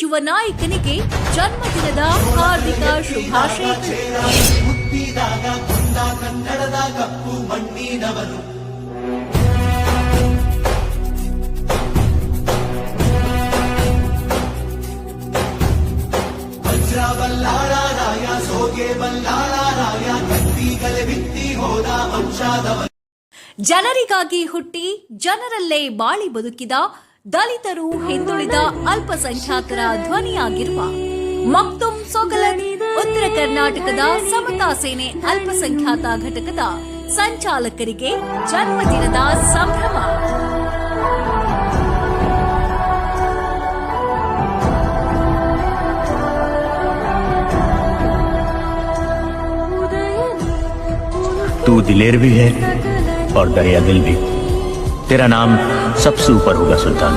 ಯುವ ನಾಯಕನಿಗೆ ಜನ್ಮದಿನದ ಹಾರ್ದಿಕ ಶುಭಾಶಯಗಳು. ಹುಟ್ಟಿದಾಗ ಕೊಂಡ ಕನ್ನಡದ ಕಪ್ಪು ಮಣ್ಣಿನವನು ವಜ್ರ ಬಲ್ಲಾಳರಾಯ ಸೋಗೆ ಬಲ್ಲಾಳರಾಯ ಕತ್ತಿಗಲೆ ಬಿತ್ತಿ ಹೋದ ವಂಶಾದವನು ಜನರಿಗಾಗಿ ಹುಟ್ಟಿ ಜನರಲ್ಲೇ ಬಾಳಿ ಬದುಕಿದ ದಲಿತರು ಹಿಂದುಳಿದ ಅಲ್ಪಸಂಖ್ಯಾತರ ಧ್ವನಿಯಾಗಿರುವ ಮಕ್ತುಂ ಸೊಗಲನ್ ಉತ್ತರ ಕರ್ನಾಟಕದ ಸಮತಾ ಸೇನೆ ಅಲ್ಪಸಂಖ್ಯಾತ ಘಟಕದ ಸಂಚಾಲಕರಿಗೆ ಜನ್ಮದಿನದ ಸಂಭ್ರಮ तू दिलेर भी है और दरिया दिल भी तेरा नाम सबसे ऊपर होगा सुल्तान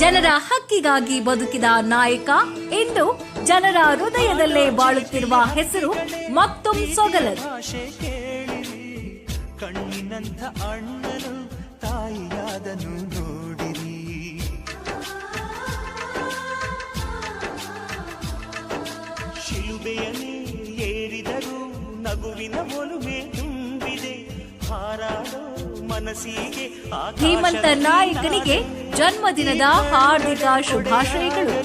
ಜನರ ಹಕ್ಕಿಗಾಗಿ ಬದುಕಿದ ನಾಯಕ ಇಂದು ಜನರ ಹೃದಯದಲ್ಲೇ ಬಾಳುತ್ತಿರುವ ಹೆಸರು ಮಕ್ತುಂ ಸೊಗಲನ್ ಭಾಷೆ ಕೇಳಿರಿ ಕಣ್ಣಿನಂಥ ಅಣ್ಣನು ತಾಯಿಯಾದನು ನೋಡಿರಿ ಶಿಲುಬೆಯನ್ನೇ ಏರಿದರು ನಗುವಿನ ಒಲುಮೆ ತುಂಬಿದೆ ಹಾರಾಡೋ ಧೀಮಂತ ನಾಯಕನಿಗೆ ಜನ್ಮದಿನದ ಹಾರ್ದಿಕ ಶುಭಾಶಯಗಳು.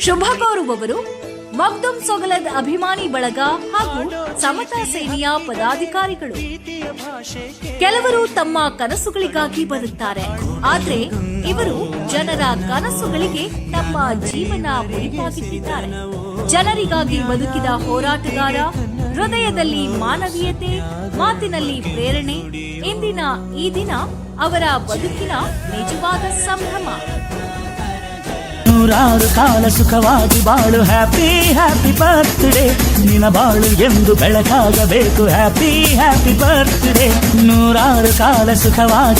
ಶುಭ ಕೋರುವವರು ಮಗ್ದುಂ ಸೊಗಲದ್ ಅಭಿಮಾನಿ ಬಳಗ ಹಾಗೂ ಸಮತಾ ಸೇನೆಯ ಪದಾಧಿಕಾರಿಗಳು. ಕೆಲವರು ತಮ್ಮ ಕನಸುಗಳಿಗಾಗಿ ಬರುತ್ತಾರೆ. ಆದ್ರೆ ಇವರು ಜನರ ಕನಸುಗಳಿಗೆ ತಮ್ಮ ಜೀವನ ಮುಡಿಪಾಗಿಟ್ಟಿದ್ದಾರೆ. ಜನರಿಗಾಗಿ ಬದುಕಿದ ಹೋರಾಟಗಾರ ಹೃದಯದಲ್ಲಿ ಮಾನವೀಯತೆ, ಮಾತಿನಲ್ಲಿ ಪ್ರೇರಣೆ, ಇಂದಿನ ಈ ದಿನ ಅವರ ಬದುಕಿನ ನಿಜವಾದ ಸಂಭ್ರಮ. ನೂರಾರು ಕಾಲ ಸುಖವಾಗಿ ಬಾಳು ಹ್ಯಾಪಿ ಹ್ಯಾಪಿ ಬರ್ತ್ಡೇ ನಿನ ಬಾಳು ಎಂದು ಬೆಳಕಾಗಬೇಕು ಹ್ಯಾಪಿ ಹ್ಯಾಪಿ ಬರ್ತ್ಡೇ ನೂರಾರು ಕಾಲ ಸುಖವಾಗಿ